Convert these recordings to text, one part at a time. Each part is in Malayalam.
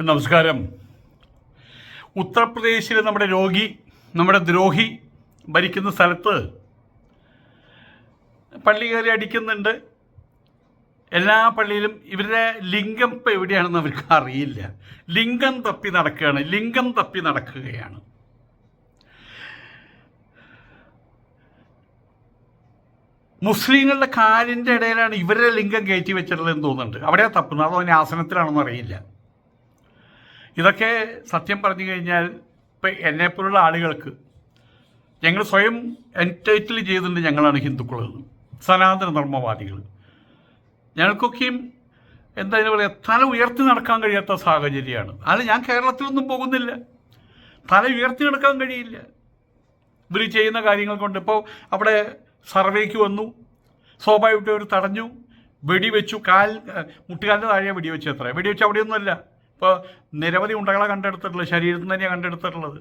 നമസ്കാരം. ഉത്തർപ്രദേശിലെ നമ്മുടെ രോഗി നമ്മുടെ ദ്രോഹി ഭരിക്കുന്ന സ്ഥലത്ത് പള്ളി കയറി അടിക്കുന്നുണ്ട്. എല്ലാ പള്ളിയിലും ഇവരുടെ ലിംഗം ഇപ്പം എവിടെയാണെന്ന് അവർക്ക് അറിയില്ല. ലിംഗം തപ്പി നടക്കുകയാണ്. ലിംഗം തപ്പി നടക്കുകയാണ്. മുസ്ലിങ്ങളുടെ കാലിന്റെ ഇടയിലാണ് ഇവരുടെ ലിംഗം കയറ്റി വെച്ചിട്ടുള്ളതെന്ന് തോന്നുന്നുണ്ട്. അവിടെയാ തപ്പുന്നത്? അതോ അതിന്റെ ആസനത്തിലാണെന്ന് അറിയില്ല. ഇതൊക്കെ സത്യം പറഞ്ഞു കഴിഞ്ഞാൽ ഇപ്പം എന്നെപ്പോലുള്ള ആളുകൾക്ക് ഞങ്ങൾ സ്വയം എന്റൈറ്റിൽ ചെയ്തിട്ടുണ്ട് ഞങ്ങളാണ് ഹിന്ദുക്കളെന്ന് സനാതന ധർമ്മവാദികൾ ഞങ്ങൾക്കൊക്കെയും എന്താ പറയുക തല ഉയർത്തി നടക്കാൻ കഴിയാത്ത സാഹചര്യമാണ്. അത് ഞാൻ കേരളത്തിലൊന്നും പോകുന്നില്ല. തല ഉയർത്തി നടക്കാൻ കഴിയില്ല. ഇവർ ചെയ്യുന്ന കാര്യങ്ങൾ കൊണ്ട് ഇപ്പോൾ അവിടെ സർവേക്ക് വന്നു. സ്വാഭാവികമായിട്ട് അവർ തടഞ്ഞു. വെടിവെച്ചു. കാൽ മുട്ടുകാലിന്റെ താഴെ വെടിവെച്ചു എത്ര വെടിവെച്ച് അവിടെയൊന്നുമല്ല. ഇപ്പോൾ നിരവധി ഉണ്ടകളെ കണ്ടെടുത്തിട്ടുള്ളത് ശരീരത്തിൽ തന്നെയാണ് കണ്ടെടുത്തിട്ടുള്ളത്.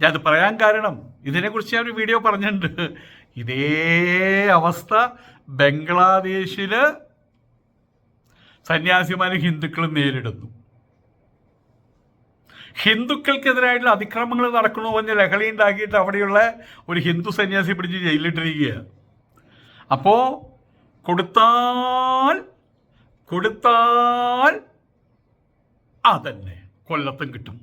ഞാനത് പറയാൻ കാരണം ഇതിനെക്കുറിച്ച് ഞാൻ ഒരു വീഡിയോ പറഞ്ഞിട്ടുണ്ട്. ഇതേ അവസ്ഥ ബംഗ്ലാദേശിൽ സന്യാസിമാരും ഹിന്ദുക്കളും നേരിടുന്നു. ഹിന്ദുക്കൾക്കെതിരായിട്ടുള്ള അതിക്രമങ്ങൾ നടക്കണു പറഞ്ഞ് ലഹളി ഉണ്ടാക്കിയിട്ട് അവിടെയുള്ള ഒരു ഹിന്ദു സന്യാസി പിടിച്ച് ജയിലിട്ടിരിക്കുകയാണ് അപ്പോൾ കൊടുത്താൽ കൊടുത്താൽ അതന്നെ. കൊല്ലത്തും കിട്ടും.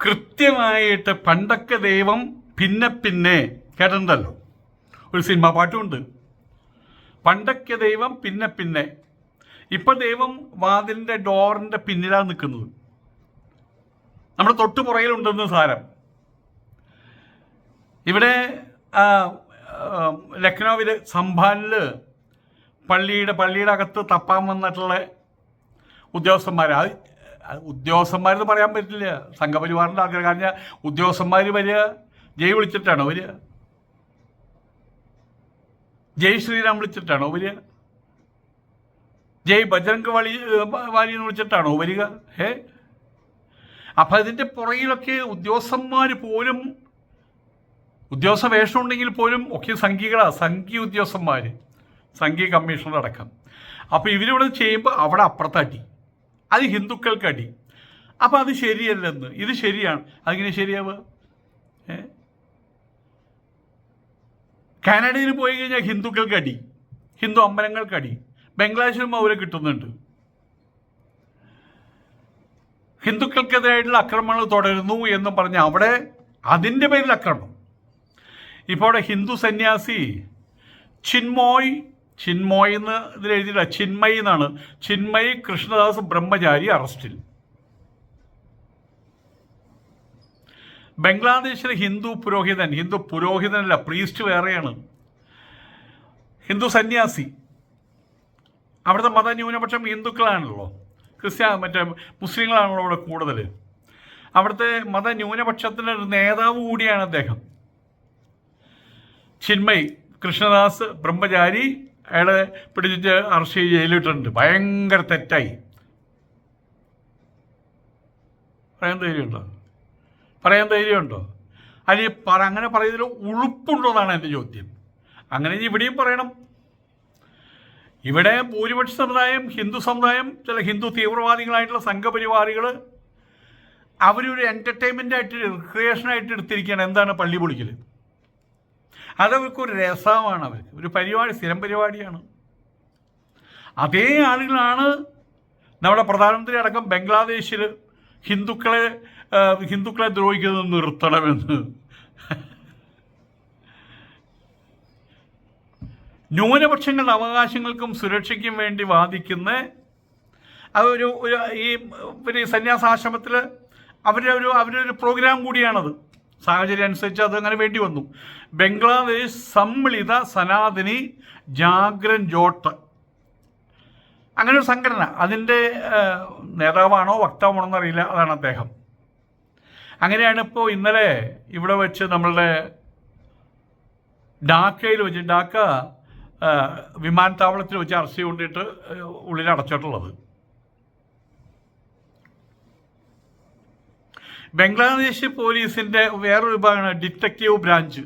കൃത്യമായിട്ട് പണ്ടൊക്കെ ദൈവം പിന്നെ പിന്നെ കേട്ടിട്ടുണ്ടല്ലോ. ഒരു സിനിമ പാട്ടുമുണ്ട് പണ്ടൊക്കെ ദൈവം പിന്നെ പിന്നെ. ഇപ്പൊ ദൈവം വാതിലിന്റെ ഡോറിന്റെ പിന്നിലാണ് നിൽക്കുന്നത്. നമ്മുടെ തൊട്ടു പുറകിലുണ്ടെന്ന് സാരം. ഇവിടെ ലക്നൗവിൽ സംഭാലിൽ പള്ളിയുടെ പള്ളിയുടെ അകത്ത് തപ്പാൻ വന്നിട്ടുള്ള ഉദ്യോഗസ്ഥന്മാർ അത് ഉദ്യോഗസ്ഥന്മാരെന്ന് പറയാൻ പറ്റില്ല. സംഘപരിവാറിന്റെ ആൾക്കാർ കാരണം ഉദ്യോഗസ്ഥന്മാർ വരിക ജയ് വിളിച്ചിട്ടാണോ വരിക. ജയ് ശ്രീരാം വിളിച്ചിട്ടാണോ വരിക. ജയ് ബജരംഗ് വളി വാലി എന്ന് വിളിച്ചിട്ടാണോ വരിക. ഏ? അപ്പം അതിന്റെ പുറകിലൊക്കെ ഉദ്യോഗസ്ഥന്മാർ പോലും ഉദ്യോഗസ്ഥ വേഷം ഉണ്ടെങ്കിൽ പോലും ഒക്കെ സംഘികളാണ് സംഘി ഉദ്യോഗസ്ഥന്മാർ സംഘീയ കമ്മീഷണർ അടക്കം. അപ്പോൾ ഇവരിവിടെ ചെയ്യുമ്പോൾ അവിടെ അപ്പുറത്തടി അത് ഹിന്ദുക്കൾക്ക് അടി. അപ്പോൾ അത് ശരിയല്ലെന്ന്. ഇത് ശരിയാണ്. അതിങ്ങനെ ശരിയാവുക? കാനഡയിൽ പോയി കഴിഞ്ഞാൽ ഹിന്ദുക്കൾക്ക് അടി. ഹിന്ദു അമ്പലങ്ങൾക്ക് അടി. ബംഗ്ലാദേശിലും അവരെ കിട്ടുന്നുണ്ട്. ഹിന്ദുക്കൾക്കെതിരായിട്ടുള്ള ആക്രമണങ്ങൾ തുടരുന്നു എന്ന് പറഞ്ഞ് അവിടെ അതിന്റെ പേരിൽ അക്രമം. ഇപ്പോൾ അവിടെ ഹിന്ദു സന്യാസി. ചിന്മോയ് ചിന്മോയ് എന്ന് ഇതിൽ എഴുതിയില്ല ചിന്മയ് എന്നാണ്. ചിന്മയ് കൃഷ്ണദാസ് ബ്രഹ്മചാരി അറസ്റ്റിൽ. ബംഗ്ലാദേശിലെ ഹിന്ദു പുരോഹിതൻ ഹിന്ദു പുരോഹിതനല്ല പ്രീസ്റ്റ് വേറെയാണ്. ഹിന്ദു സന്യാസി. അവിടുത്തെ മതന്യൂനപക്ഷം ഹിന്ദുക്കളാണല്ലോ. ക്രിസ്ത്യ മറ്റേ മുസ്ലിങ്ങളാണല്ലോ അവിടെ കൂടുതൽ അവിടുത്തെ മതന്യൂനപക്ഷത്തിന്റെ ഒരു നേതാവ് കൂടിയാണ് അദ്ദേഹം. ചിന്മയ് കൃഷ്ണദാസ് ബ്രഹ്മചാരി അയാളെ പിടിച്ചിട്ട് അറസ്റ്റ് ചെയ്ത് ജയിലിട്ടുണ്ട് ഭയങ്കര തെറ്റായി. പറയാൻ ധൈര്യമുണ്ടോ? പറയാൻ ധൈര്യമുണ്ടോ? അതിൽ പറ അങ്ങനെ പറയുന്നതിൽ ഉളുപ്പുണ്ടോ എന്നാണ് എന്റെ ചോദ്യം. അങ്ങനെ ഇവിടെയും പറയണം. ഇവിടെ ഭൂരിപക്ഷ സമുദായം ഹിന്ദു സമുദായം ചില ഹിന്ദു തീവ്രവാദികളായിട്ടുള്ള സംഘപരിവാറികൾ അവരൊരു എന്റർടൈൻമെന്റ് ആയിട്ട് റിക്രിയേഷനായിട്ട് എടുത്തിരിക്കുകയാണ്. എന്താണ് പള്ളി പൊളിക്കൽ അതവർക്കൊരു രസമാണ് അവർക്ക്. ഒരു പരിപാടി സ്ഥിരം പരിപാടിയാണ്. അതേ ആളുകളാണ് നമ്മുടെ പ്രധാനമന്ത്രി അടക്കം ബംഗ്ലാദേശിൽ ഹിന്ദുക്കളെ ഹിന്ദുക്കളെ ദ്രോഹിക്കുന്നത് നിർത്തണമെന്ന്. ന്യൂനപക്ഷങ്ങളുടെ അവകാശങ്ങൾക്കും സുരക്ഷയ്ക്കും വേണ്ടി വാദിക്കുന്ന അതൊരു ഒരു ഈ ഒരു സന്യാസാശ്രമത്തിൽ അവരുടെ ഒരു അവരുടെ ഒരു പ്രോഗ്രാം കൂടിയാണത്. സാഹചര്യം അനുസരിച്ച് അതങ്ങനെ വേണ്ടി വന്നു. ബംഗ്ലാദേശ് സമ്മിളിത സനാതനി ജാഗ്രൻ ജോട്ട്. അങ്ങനെ ഒരു സംഘടന. അതിന്റെ നേതാവാണോ വക്താവാണോ എന്നറിയില്ല. അതാണ് അദ്ദേഹം. അങ്ങനെയാണ് ഇപ്പോൾ ഇന്നലെ ഇവിടെ വെച്ച് നമ്മളുടെ ഡാക്കയിൽ വെച്ച് ഡാക്ക വിമാനത്താവളത്തിൽ വെച്ച് അറസ്റ്റ് കൊണ്ടിട്ട് ഉള്ളിൽ അടച്ചിട്ടുള്ളത്. ബംഗ്ലാദേശ് പോലീസിന്റെ വേറൊരു വിഭാഗമാണ് ഡിറ്റക്റ്റീവ് ബ്രാഞ്ച്.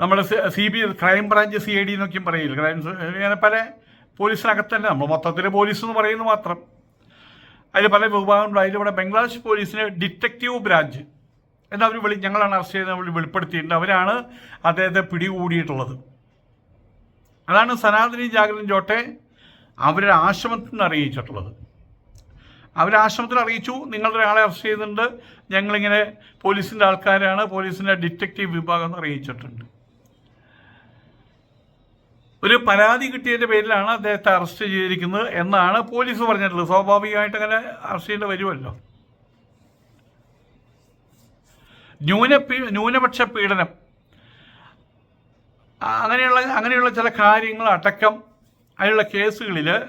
നമ്മൾ C B crime branch C I D എന്നൊക്കെയും പറയില്ല? ക്രൈം അങ്ങനെ പല പോലീസിനകത്ത് തന്നെ നമ്മൾ മൊത്തത്തിൽ പോലീസ് എന്ന് പറയുന്നത് മാത്രം. അതിൽ പല വിഭാഗങ്ങളുണ്ട്. അതിലിവിടെ ബംഗ്ലാദേശ് പോലീസിന് ഡിറ്റക്റ്റീവ് ബ്രാഞ്ച്. എന്ന് അവർ വിളി ഞങ്ങളാണ് അറസ്റ്റ് ചെയ്ത് അവർ വെളിപ്പെടുത്തിയിട്ടുണ്ട്. അവരാണ് അദ്ദേഹത്തെ പിടികൂടിയിട്ടുള്ളത്. അതാണ് സനാതനി ജാഗ്രതൻ ജോട്ടെ അവരുടെ ആശ്രമത്തിൽ നിന്ന് അറിയിച്ചിട്ടുള്ളത്. അവർ ആശ്രമത്തിൽ അറിയിച്ചു. നിങ്ങളുടെ ഒരാളെ അറസ്റ്റ് ചെയ്യുന്നുണ്ട് ഞങ്ങളിങ്ങനെ പോലീസിന്റെ ആൾക്കാരാണ്. പോലീസിന്റെ ഡിറ്റക്റ്റീവ് വിഭാഗം അറിയിച്ചിട്ടുണ്ട്. ഒരു പരാതി കിട്ടിയതിന്റെ പേരിലാണ് അദ്ദേഹത്തെ അറസ്റ്റ് ചെയ്തിരിക്കുന്നത് എന്നാണ് പോലീസ് പറഞ്ഞിട്ടുള്ളത്. സ്വാഭാവികമായിട്ട് അങ്ങനെ അറസ്റ്റ് ചെയ്യേണ്ടി വരുമല്ലോ. ന്യൂന ന്യൂനപക്ഷ പീഡനം. അങ്ങനെയുള്ള അങ്ങനെയുള്ള ചില കാര്യങ്ങൾ അടക്കം അതിനുള്ള കേസുകളിൽ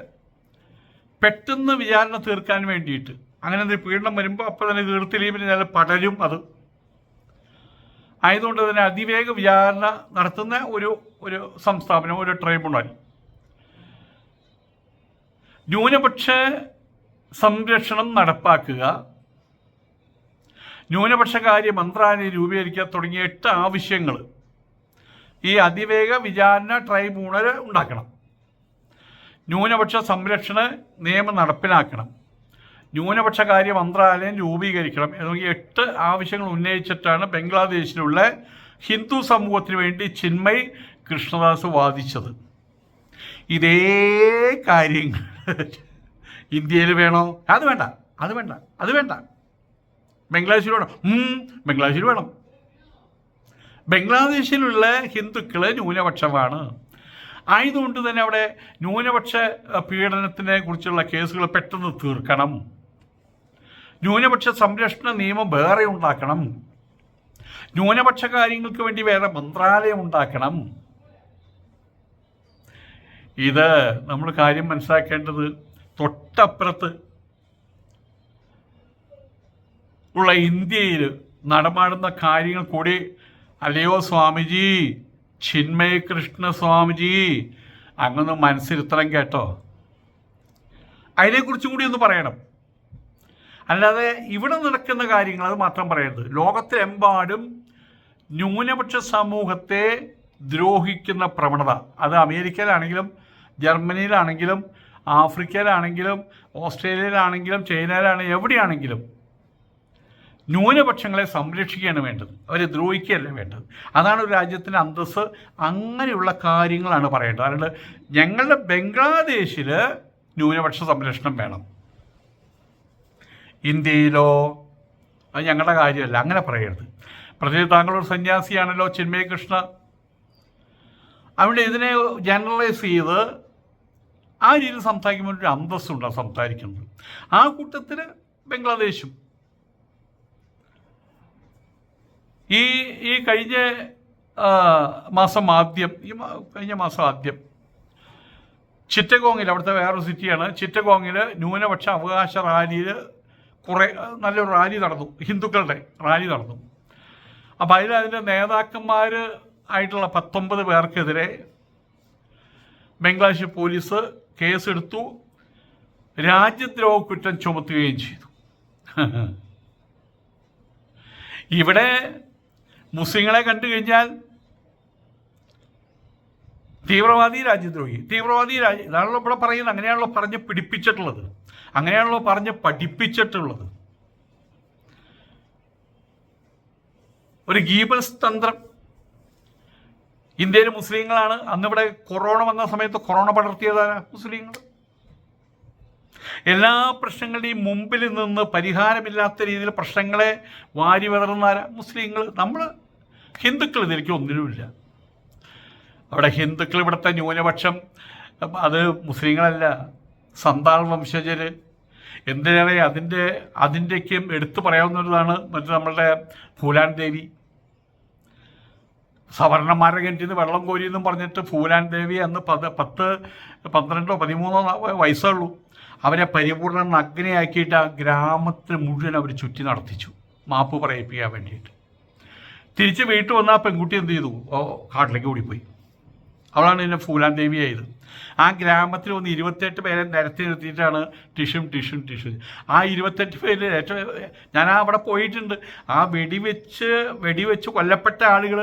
പെട്ടെന്ന് വിചാരണ തീർക്കാൻ വേണ്ടിയിട്ട്. അങ്ങനെ എന്തെങ്കിലും പീഡനം വരുമ്പോൾ അപ്പോൾ തന്നെ തീർത്തില്ലെങ്കിൽ ചില പടരും അത്. ആയതുകൊണ്ട് തന്നെ അതിവേഗ വിചാരണ നടത്തുന്ന ഒരു ഒരു സംസ്ഥാപനം ഒരു ട്രൈബ്യൂണൽ. ന്യൂനപക്ഷ സംരക്ഷണം നടപ്പാക്കുക. ന്യൂനപക്ഷകാര്യ മന്ത്രാലയം രൂപീകരിക്കുക തുടങ്ങിയ എട്ട് ആവശ്യങ്ങൾ ഈ അതിവേഗ വിചാരണ ട്രൈബ്യൂണൽ ഉണ്ടാക്കണം. ന്യൂനപക്ഷ സംരക്ഷണ നിയമം നടപ്പിലാക്കണം. ന്യൂനപക്ഷ കാര്യ മന്ത്രാലയം രൂപീകരിക്കണം. എന്നീ എട്ട് ആവശ്യങ്ങൾ ഉന്നയിച്ചിട്ടാണ് ബംഗ്ലാദേശിലുള്ള ഹിന്ദു സമൂഹത്തിന് വേണ്ടി ചിന്മയ് കൃഷ്ണദാസ് വാദിച്ചത്. ഇതേ കാര്യങ്ങൾ ഇന്ത്യയിൽ വേണോ? അത് വേണ്ട അത് വേണ്ട അത് വേണ്ട. ബംഗ്ലാദേശിൽ വേണം. ബംഗ്ലാദേശിൽ വേണം. ബംഗ്ലാദേശിലുള്ള ഹിന്ദുക്കൾ ന്യൂനപക്ഷമാണ്. ആയതുകൊണ്ട് തന്നെ അവിടെ ന്യൂനപക്ഷ പീഡനത്തിനെ കുറിച്ചുള്ള കേസുകൾ പെട്ടെന്ന് തീർക്കണം. ന്യൂനപക്ഷ സംരക്ഷണ നിയമം വേറെ ഉണ്ടാക്കണം. ന്യൂനപക്ഷ കാര്യങ്ങൾക്ക് വേണ്ടി വേറെ മന്ത്രാലയം ഉണ്ടാക്കണം. ഇത് നമ്മൾ കാര്യം മനസ്സിലാക്കേണ്ടത് തൊട്ടപ്പുറത്ത് ഉള്ള ഇന്ത്യയിൽ നടമാടുന്ന കാര്യങ്ങൾ കൂടി അല്ലയോ സ്വാമിജി? ചിന്മയ കൃഷ്ണ സ്വാമിജി അങ്ങൊന്ന് മനസ്സിരുത്തണം കേട്ടോ. അതിനെക്കുറിച്ചും കൂടി ഒന്ന് പറയണം. അല്ലാതെ ഇവിടെ നടക്കുന്ന കാര്യങ്ങൾ അത് മാത്രം പറയരുത്. ലോകത്തിലെമ്പാടും ന്യൂനപക്ഷ സമൂഹത്തെ ദ്രോഹിക്കുന്ന പ്രവണത. അത് അമേരിക്കയിലാണെങ്കിലും ജർമ്മനിയിലാണെങ്കിലും ആഫ്രിക്കയിലാണെങ്കിലും ഓസ്ട്രേലിയയിലാണെങ്കിലും ചൈനയിലാണെങ്കിലും എവിടെയാണെങ്കിലും ന്യൂനപക്ഷങ്ങളെ സംരക്ഷിക്കുകയാണ് വേണ്ടത്. അവരെ ദ്രോഹിക്കുകയല്ല വേണ്ടത്. അതാണ് ഒരു രാജ്യത്തിന്റെ അന്തസ്സ്. അങ്ങനെയുള്ള കാര്യങ്ങളാണ് പറയേണ്ടത്. അതുകൊണ്ട് ഞങ്ങളുടെ ബംഗ്ലാദേശിൽ ന്യൂനപക്ഷ സംരക്ഷണം വേണം. ഇന്ത്യയിലോ അത് ഞങ്ങളുടെ കാര്യമല്ല. അങ്ങനെ പറയരുത്. പ്രത്യേകിച്ച് താങ്കളൊരു സന്യാസിയാണല്ലോ ചിന്മയ കൃഷ്ണ. അവിടെ ഇതിനെ ജനറലൈസ് ചെയ്ത് ആ രീതിയിൽ സംസാരിക്കുമ്പോൾ ഒരു അന്തസ്സുണ്ടാണ് സംസാരിക്കുന്നത്. ആ കൂട്ടത്തിൽ ബംഗ്ലാദേശും ഈ ഈ കഴിഞ്ഞ മാസം ആദ്യം ഈ കഴിഞ്ഞ മാസം ആദ്യം ചിറ്റഗോങ്ങിൽ അവിടുത്തെ വേറൊരു സിറ്റിയാണ് ചിറ്റഗോങ്ങിൽ ന്യൂനപക്ഷ അവകാശ റാലിയിൽ കുറേ നല്ലൊരു റാലി നടന്നു ഹിന്ദുക്കളുടെ റാലി നടന്നു. അപ്പം അതിൽ അതിന്റെ നേതാക്കന്മാർ ആയിട്ടുള്ള പത്തൊമ്പത് പേർക്കെതിരെ ബംഗ്ലാദേശ് പോലീസ് കേസെടുത്തു രാജ്യദ്രോഹ കുറ്റം ചുമത്തുകയും ചെയ്തു. ഇവിടെ മുസ്ലിങ്ങളെ കണ്ടു കഴിഞ്ഞാൽ തീവ്രവാദി രാജ്യദ്രോഹി തീവ്രവാദി രാജ്യ ഇതാണല്ലോ ഇവിടെ പറയുന്നത്. അങ്ങനെയാണല്ലോ പറഞ്ഞ് പിടിപ്പിച്ചിട്ടുള്ളത്. അങ്ങനെയാണല്ലോ പറഞ്ഞ് പഠിപ്പിച്ചിട്ടുള്ളത്. ഒരു ഗീബൽസ് തന്ത്രം. ഇന്ത്യയിലെ മുസ്ലിങ്ങളാണ്. അന്നിവിടെ കൊറോണ വന്ന സമയത്ത് കൊറോണ പടർത്തിയതാണ് മുസ്ലിങ്ങൾ. എല്ലാ പ്രശ്നങ്ങളുടെയും മുമ്പിൽ നിന്ന് പരിഹാരമില്ലാത്ത രീതിയിൽ പ്രശ്നങ്ങളെ വാരി വിതറുന്ന മുസ്ലിങ്ങൾ. നമ്മൾ ഹിന്ദുക്കൾ ഇതിലേക്ക് ഒന്നിനുമില്ല. അവിടെ ഹിന്ദുക്കൾ ഇവിടുത്തെ ന്യൂനപക്ഷം അത് മുസ്ലിങ്ങളല്ല സന്താൾ വംശജർ എന്തിനേറെ അതിന്റെ അതിന്റെയൊക്കെയും എടുത്തു പറയാവുന്നതാണ് മറ്റു നമ്മളുടെ ഫൂലാൻ ദേവി. സവർണന്മാരുടെ കിണറ്റിൽ നിന്ന് വെള്ളം കോരി എന്നും പറഞ്ഞിട്ട് ഫൂലാൻ ദേവി അന്ന് പത്ത് പത്ത് പന്ത്രണ്ടോ പതിമൂന്നോ വയസ്സുള്ളൂ അവരെ പരിപൂർണ നഗ്നയാക്കിയിട്ട് ആ ഗ്രാമത്തിൽ മുഴുവൻ അവർ ചുറ്റി നടത്തിച്ചു. മാപ്പ് പറയിപ്പിക്കാൻ വേണ്ടിയിട്ട്. തിരിച്ച് വീട്ടിൽ വന്ന ആ പെൺകുട്ടി എന്ത് ചെയ്തു? ഓ കാട്ടിലേക്ക് ഓടിപ്പോയി. അവളാണ് എന്നെ ഫൂലാൻ ദേവിയായത്. ആ ഗ്രാമത്തിൽ ഒന്ന് ഇരുപത്തെട്ട് പേരെ നിരത്തി നിർത്തിയിട്ടാണ് ടിഷും ടിഷും ടിഷും ആ ഇരുപത്തെട്ട് പേര് ഏറ്റവും ഞാൻ അവിടെ പോയിട്ടുണ്ട്. ആ വെടിവെച്ച് വെടിവെച്ച് കൊല്ലപ്പെട്ട ആളുകൾ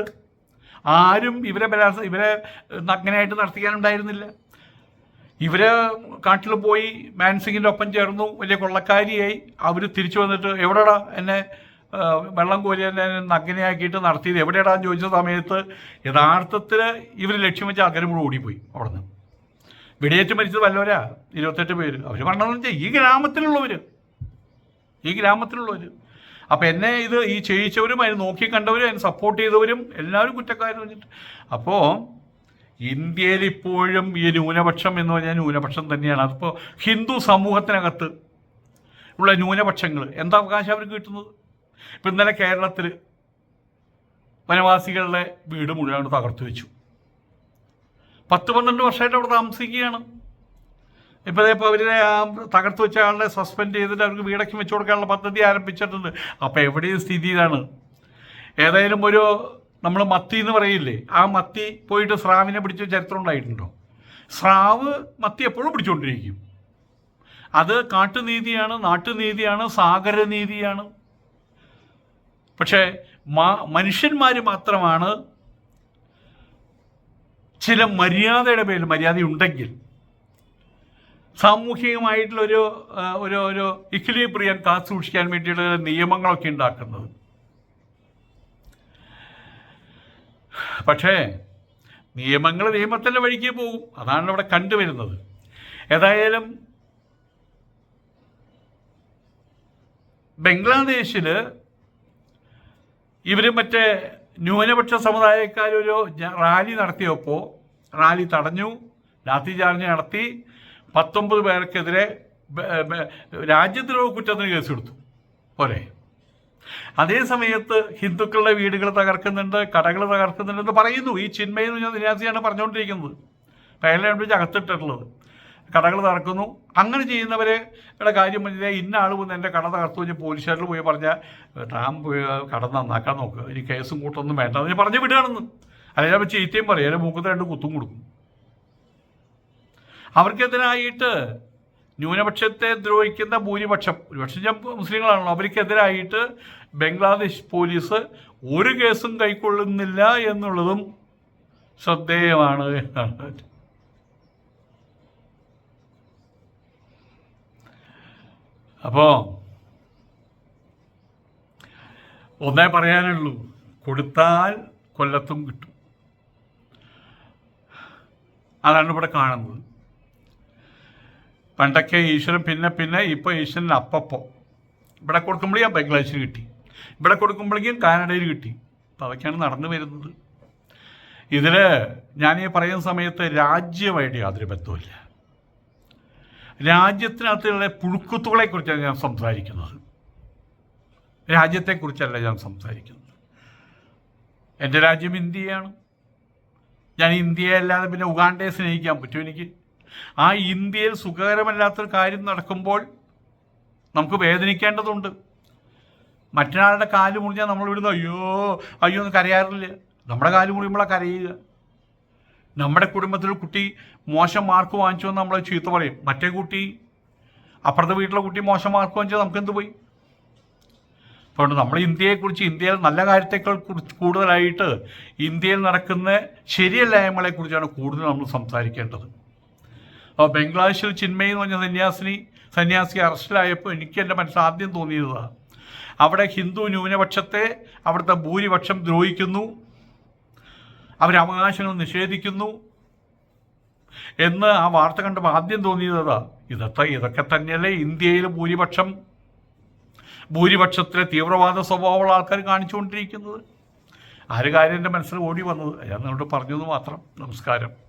ആരും ഇവരെ ബലാത്സ ഇവരെ നഗ്നയായിട്ട് നടത്തിക്കാനുണ്ടായിരുന്നില്ല. ഇവർ കാട്ടിൽ പോയി മാൻസിങ്ങിന്റെ ഒപ്പം ചേർന്നു വലിയ കൊള്ളക്കാരിയായി. അവർ തിരിച്ചു വന്നിട്ട് എവിടെടാ എന്നെ വെള്ളം കോരി എന്നെ നഗ്നയാക്കിയിട്ട് നടത്തിയത്? എവിടെയാടാന്ന് ചോദിച്ച സമയത്ത് യഥാർത്ഥത്തിൽ ഇവർ ലക്ഷ്യം വെച്ച് ആൾക്കാർ കൂടെ ഓടിപ്പോയി അവിടെ നിന്ന് വെടിയേറ്റ് മരിച്ചത് വല്ലവരാ? ഇരുപത്തെട്ട് പേര്. അവർ പറഞ്ഞതെന്ന് വെച്ചാൽ ഈ ഗ്രാമത്തിലുള്ളവർ ഈ ഗ്രാമത്തിലുള്ളവർ അപ്പം എന്നെ ഇത് ഈ ചെയ്യിച്ചവരും അതിന് നോക്കി കണ്ടവരും അതിന് സപ്പോർട്ട് ചെയ്തവരും എല്ലാവരും കുറ്റക്കാരെന്ന് വെച്ചിട്ട് അപ്പോൾ ഇന്ത്യയിൽ ഇപ്പോഴും ഈ ന്യൂനപക്ഷം എന്ന് പറഞ്ഞാൽ ന്യൂനപക്ഷം തന്നെയാണ്. അതിപ്പോൾ ഹിന്ദു സമൂഹത്തിനകത്ത് ഉള്ള ന്യൂനപക്ഷങ്ങൾ എന്താ അവകാശം അവർക്ക് കിട്ടുന്നത്? ഇപ്പം ഇന്നലെ കേരളത്തിൽ വനവാസികളുടെ വീട് മുഴുവൻ തകർത്തു വെച്ചു. പത്ത് പന്ത്രണ്ട് വർഷമായിട്ട് അവിടെ താമസിക്കുകയാണ്. ഇപ്പോൾ ഇപ്പോൾ അവരെ ആ തകർത്ത് വെച്ച ആളെ സസ്പെൻഡ് ചെയ്തിട്ട് അവർക്ക് വീടൊക്കെ വെച്ച് കൊടുക്കാനുള്ള പദ്ധതി ആരംഭിച്ചിട്ടുണ്ട്. അപ്പോൾ എവിടെയും സ്ഥിതി ഇതാണ്. ഏതായാലും ഒരു നമ്മൾ മത്തി എന്ന് പറയില്ലേ? ആ മത്തി പോയിട്ട് സ്രാവിനെ പിടിച്ച ചരിത്രം ഉണ്ടായിട്ടുണ്ടോ? സ്രാവ് മത്തി എപ്പോഴും പിടിച്ചുകൊണ്ടിരിക്കും അത് കാട്ടുനീതിയാണ് നാട്ടുനീതിയാണ് സാഗരനീതിയാണ്. പക്ഷേ മാ മനുഷ്യന്മാർ മാത്രമാണ് ചില മര്യാദയുടെ പേരിൽ മര്യാദ ഉണ്ടെങ്കിൽ സാമൂഹികമായിട്ടുള്ളൊരു ഒരു ഒരു ഇക്ലിബ്രിയം കാത്തു സൂക്ഷിക്കാൻ വേണ്ടിയുള്ള നിയമങ്ങളൊക്കെ ഉണ്ടാക്കുന്നത്. പക്ഷേ നിയമങ്ങൾ നിയമത്തിന്റെ വഴിക്ക് പോകും. അതാണ് ഇവിടെ കണ്ടുവരുന്നത്. ഏതായാലും ബംഗ്ലാദേശിൽ ഇവർ മറ്റേ ന്യൂനപക്ഷ സമുദായക്കാരൊരു റാലി നടത്തിയപ്പോൾ റാലി തടഞ്ഞു ലാത്തി ചാർജ് നടത്തി പത്തൊമ്പത് പേർക്കെതിരെ രാജ്യദ്രോഹ കുറ്റത്തിന് കേസെടുത്തു. പോരെ? അതേ സമയത്ത് ഹിന്ദുക്കളുടെ വീടുകൾ തകർക്കുന്നുണ്ട് കടകൾ തകർക്കുന്നുണ്ടെന്ന് പറയുന്നു. ഈ ചിന്മയെന്ന് എന്ന് പറഞ്ഞ നിരാസിയാണ് പറഞ്ഞുകൊണ്ടിരിക്കുന്നത്. പേരലാണ് വെച്ച് അകത്തിട്ടിട്ടുള്ളത്. കടകൾ തകർക്കുന്നു. അങ്ങനെ ചെയ്യുന്നവരെ യുടെ കാര്യം പറഞ്ഞാൽ ഇന്ന ആൾ വന്ന് എന്റെ കട തകർത്തു കഴിഞ്ഞാൽ പോലീസുകാരിൽ പോയി പറഞ്ഞാൽ താൻ കട നന്നാക്കാൻ നോക്കുക ഇനി കേസും കൂട്ടൊന്നും വേണ്ട. എന്ന് പറഞ്ഞ് വിടുകയാണെന്ന്. അല്ലെങ്കിൽ അവർ ചീത്തയും പറയും. അല്ലെങ്കിൽ മൂക്കത്ത് രണ്ട് കുത്തും കൊടുക്കും. അവർക്കെതിരായിട്ട് ന്യൂനപക്ഷത്തെ ദ്രോഹിക്കുന്ന ഭൂരിപക്ഷം. ഒരുപക്ഷം ഞാൻ മുസ്ലിങ്ങളാണല്ലോ. അവർക്കെതിരായിട്ട് ബംഗ്ലാദേശ് പോലീസ് ഒരു കേസും കൈക്കൊള്ളുന്നില്ല എന്നുള്ളതും ശ്രദ്ധേയമാണ് എന്നാണ്. അപ്പോൾ ഒന്നേ പറയാനുള്ളൂ. കൊടുത്താൽ കൊല്ലത്തും കിട്ടും. അതാണ് ഇവിടെ കാണുന്നത്. പണ്ടൊക്കെ ഈശ്വരൻ പിന്നെ പിന്നെ ഇപ്പോൾ ഈശ്വരൻ അപ്പപ്പോൾ ഇവിടെ കൊടുക്കുമ്പോഴേക്കും ബംഗ്ലാദേശിൽ കിട്ടി. ഇവിടെ കൊടുക്കുമ്പോഴേക്കും കാനഡയിൽ കിട്ടി. അപ്പോൾ അതൊക്കെയാണ് നടന്നു വരുന്നത്. ഇതിൽ ഞാൻ ഈ പറയുന്ന സമയത്ത് രാജ്യമായിട്ട് യാതൊരു ബന്ധവുമില്ല രാജ്യത്തിനകത്തുള്ള പുഴുക്കുത്തുകളെക്കുറിച്ചാണ് ഞാൻ സംസാരിക്കുന്നത്. രാജ്യത്തെക്കുറിച്ചല്ല ഞാൻ സംസാരിക്കുന്നത്. എന്റെ രാജ്യം ഇന്ത്യയാണ്. ഞാൻ ഇന്ത്യയെ അല്ലാതെ പിന്നെ ഉഗാണ്ടയെ സ്നേഹിക്കാൻ പറ്റും എനിക്ക്. ആ ഇന്ത്യയിൽ സുഖകരമല്ലാത്തൊരു കാര്യം നടക്കുമ്പോൾ നമുക്ക് വേദനിക്കേണ്ടതുണ്ട്. മറ്റൊരാളുടെ കാൽ മുറിഞ്ഞാൽ നമ്മൾ ഇവിടുന്ന് അയ്യോ അയ്യോ എന്ന് കരയാറില്ല. നമ്മുടെ കാൽ മുറിയുമ്പോഴാണ് കരയുക. നമ്മുടെ കുടുംബത്തിൽ കുട്ടി മോശം മാർക്ക് വാങ്ങിച്ചു എന്ന് നമ്മൾ ചീത്ത പറയും. മറ്റേ കുട്ടി അപ്പുറത്തെ വീട്ടിലെ കുട്ടി മോശം മാർക്ക് വാങ്ങിച്ചാൽ നമുക്ക് എന്ത് പോയി? അതുകൊണ്ട് നമ്മൾ ഇന്ത്യയെക്കുറിച്ച് ഇന്ത്യയിൽ നല്ല കാര്യത്തെക്കാൾ കൂടുതലായിട്ട് ഇന്ത്യയിൽ നടക്കുന്ന ശരിയല്ലായ്മകളെക്കുറിച്ചാണ് കൂടുതൽ നമ്മൾ സംസാരിക്കേണ്ടത്. അപ്പോൾ ബംഗ്ലാദേശിൽ ചിന്മയി എന്ന് പറഞ്ഞ സന്യാസിനി സന്യാസി അറസ്റ്റിലായപ്പോൾ എനിക്ക് എന്റെ മനസ്സിൽ ആദ്യം തോന്നിയതാണ് അവിടെ ഹിന്ദു ന്യൂനപക്ഷത്തെ അവിടുത്തെ ഭൂരിപക്ഷം ദ്രോഹിക്കുന്നു. അവരവകാശങ്ങൾ നിഷേധിക്കുന്നു. എന്ന് ആ വാർത്ത കണ്ടപ്പോൾ ആദ്യം തോന്നിയതാ. ഇതൊക്കെ ഇതൊക്കെ തന്നെയല്ലേ ഇന്ത്യയിൽ ഭൂരിപക്ഷം? ഭൂരിപക്ഷത്തിലെ തീവ്രവാദ സ്വഭാവമുള്ള ആൾക്കാർ കാണിച്ചുകൊണ്ടിരിക്കുന്നത്. ആ ഒരു കാര്യം എന്റെ മനസ്സിൽ ഓടി വന്നത്. ഞാൻ നിങ്ങളോട് പറഞ്ഞത് മാത്രം. നമസ്കാരം.